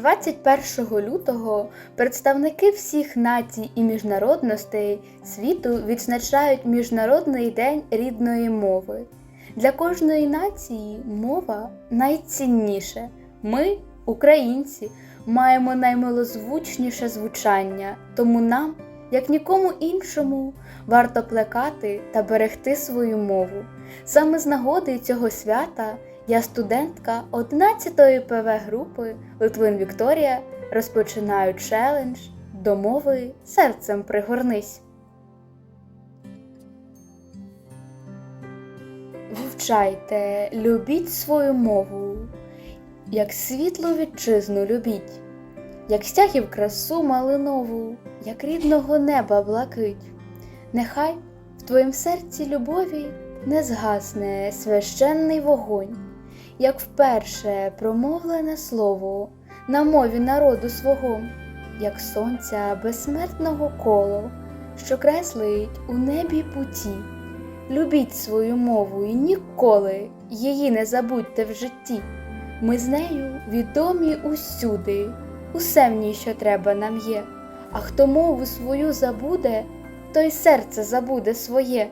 21 лютого представники всіх націй і міжнародностей світу відзначають Міжнародний день рідної мови. Для кожної нації мова найцінніше. Ми, українці, маємо наймилозвучніше звучання, тому нам, як нікому іншому, варто плекати та берегти свою мову. Саме з нагоди цього свята я, студентка 11-ї ПВ групи Литвин Вікторія, розпочинаю челендж до мови серцем пригорнись. Вивчайте, любіть свою мову, як світлу вітчизну любіть, як стягів красу малинову, як рідного неба блакить. Нехай в твоїм серці любові не згасне священний вогонь, як вперше промовлене слово на мові народу свого, як сонця безсмертного коло, що креслить у небі путі. Любіть свою мову і ніколи її не забудьте в житті. Ми з нею відомі усюди, усе в ній, що треба нам є. А хто мову свою забуде, той серце забуде своє.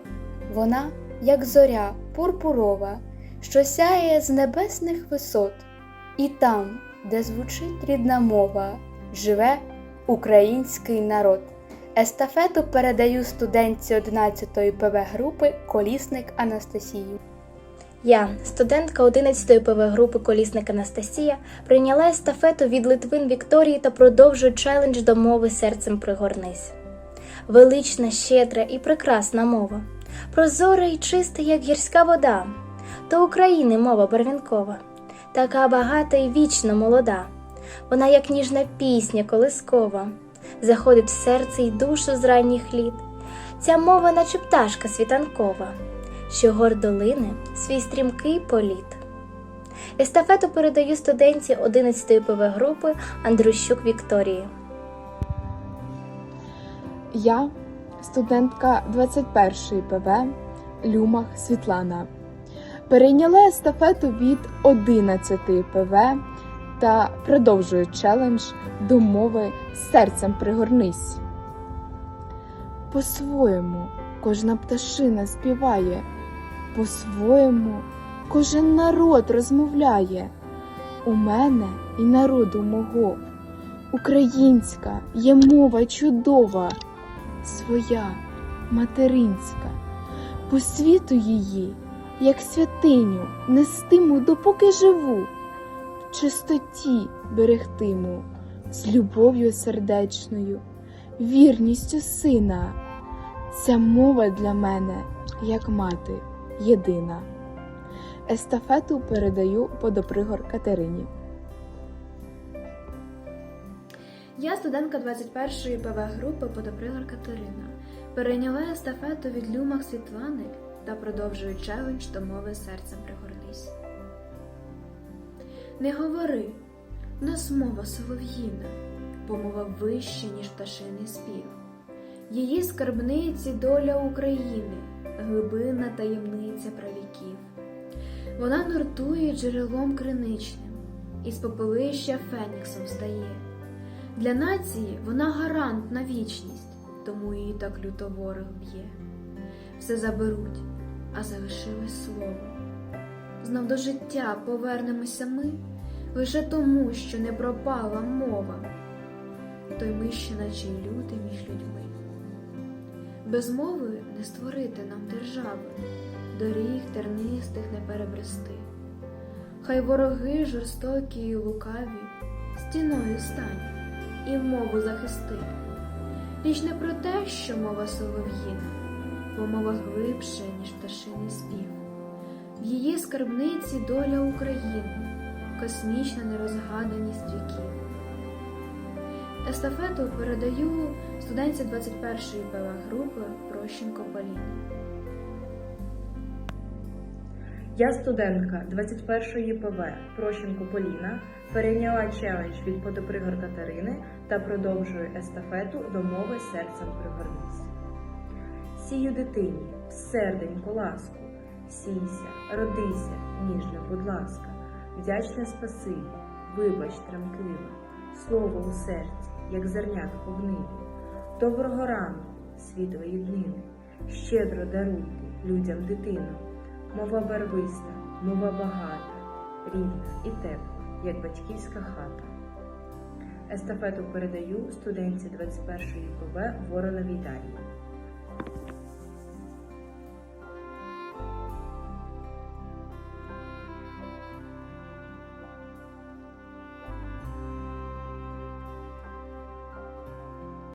Вона, як зоря пурпурова, що сяє з небесних висот, і там, де звучить рідна мова, живе український народ. Естафету передаю студентці 11-ї ПВ групи Колісник Анастасію. Я, студентка 11-ї ПВ групи Колісник Анастасія, прийняла естафету від Литвин Вікторії та продовжую челендж до мови серцем пригорнись. Велична, щедра і прекрасна мова, прозора і чиста, як гірська вода, то України мова барвінкова, така багата і вічно молода. Вона, як ніжна пісня колискова, заходить в серце й душу з ранніх літ. Ця мова, наче пташка світанкова що гордо лине свій стрімкий політ. Естафету передаю студентці 11-ї ПВ групи Андрущук Вікторії. Я, студентка 21-ї ПВ Люмах Світлана, перейняла естафету від 11-ї ПВ та продовжую челендж до мови серцем пригорнись. По-своєму кожна пташина співає, по-своєму кожен народ розмовляє. У мене і народу мого. Українська є мова чудова, своя, материнська, по світу її, як святиню, нестиму, допоки живу, в чистоті берегтиму, з любов'ю сердечною, вірністю сина. Ця мова для мене, як мати, єдина. Естафету передаю подопригор Катерині. Я студентка 21-ї ПВ групи Подопригор Катерина. Перейняла естафету від Люмах Світлани та продовжую челендж до мови серцем пригорнись. Не говори, нас мова солов'їна, бо мова вища, ніж пташиний спів. Її скарбниці доля України, глибинна таємниця правіків. Вона нуртує джерелом криничним, із попелища феніксом стає. Для нації вона гарант на вічність, тому її так люто ворог б'є. Все заберуть, а залишилось слово. Знов до життя повернемося ми лише тому, що не пропала мова, той ми ще наче й люди між людьми. Без мови не створити нам держави, доріг тернистих не перебрести. Хай вороги жорстокі й лукаві, стіною стань і мову захисти. Річ не про те, що мова солов'їна, мова глибше, ніж пташиний спів. В її скарбниці доля України, космічна нерозгаданість віків. Естафету передаю студентці 21-ї ПВ групи Прощенко Поліні. Я студентка 21-ї ПВ Прощенко Поліна перейняла челендж від подопригор Катерини та продовжую естафету до мови серцем пригорнись. Сію дитині, серденьку ласку, сійся, родися, ніжно, будь ласка, вдячне спасибі, вибач тремтливо, слово у серці, як зернятко в ниві. Доброго ранку, світлої днини, щедро даруйте людям дитину. Мова барвиста, мова багата, рідна і тепла, як батьківська хата. Естафету передаю студентці 21-ї ПВ Вороновій Дар'ї.